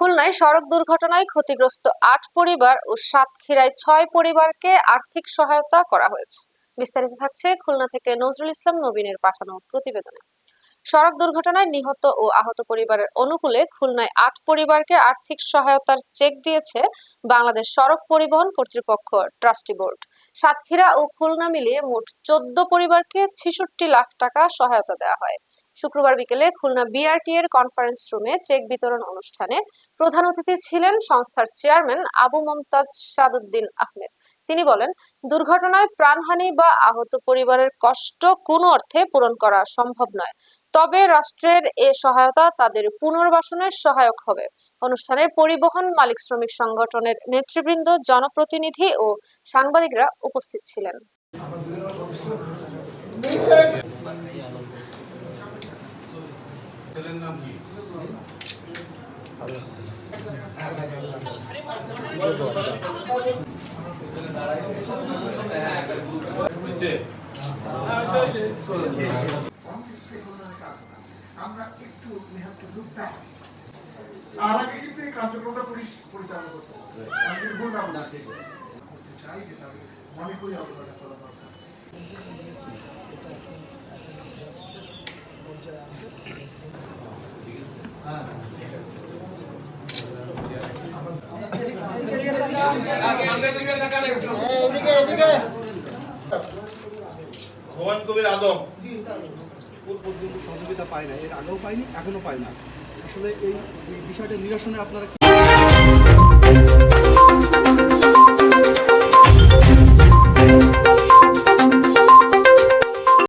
খুলনায় সড়ক দুর্ঘটনায় ক্ষতিগ্রস্ত আট পরিবার ও সাতক্ষীরায় ছয় পরিবারকে আর্থিক সহায়তা করা হয়েছে। বিস্তারিত থাকছে খুলনা থেকে নজরুল ইসলাম নবীনের পাঠানো প্রতিবেদনে। সড়ক দুর্ঘটনায় নিহত ও আহত পরিবারের অনুকূলে খুলনায় আট পরিবারকে আর্থিক সহায়তার চেক দিয়েছে বাংলাদেশ সড়ক পরিবহন কর্তৃপক্ষ ট্রাস্টি বোর্ড। সাতক্ষীরা ও খুলনা মিলিয়ে মোট চোদ্দ পরিবারকে ছেষট্টি লাখ টাকা সহায়তা দেওয়া হয়। শুক্রবার বিকেলে খুলনা বিআরটি এর কনফারেন্স রুমে চেক বিতরণ অনুষ্ঠানে প্রধান অতিথি ছিলেন সংস্থার চেয়ারম্যান আবু মমতাজ সাদুদ্দিন আহমেদ। তিনি বলেন, দুর্ঘটনায় প্রাণহানি বা আহত পরিবারের কষ্ট কোনো অর্থে পূরণ করা সম্ভব নয়। তবে রাষ্ট্রের এ সহায়তা তাদের পুনর্বাসনের সহায়ক হবে। অনুষ্ঠানে পরিবহন, মালিক শ্রমিক সংগঠনের নেতৃবৃন্দ, জনপ্রতিনিধি ও সাংবাদিকরা উপস্থিত ছিলেন। আমরা একটু we have to look back. তার আগে কিন্তু এই কার্যক্রমটা পুলিশ পরিচালনা করতে। হবে আমি কিন্তু বললাম না করতে চাই যেটা আমি মনে করি আপনারা করা দরকার। হুমায়ুন কবির আদম। কোন পর্যন্ত সহযোগিতা পায় না, এর আগেও পায়নি, এখনও পায় না। আসলে এই বিষয়টা নিরসনে আপনারা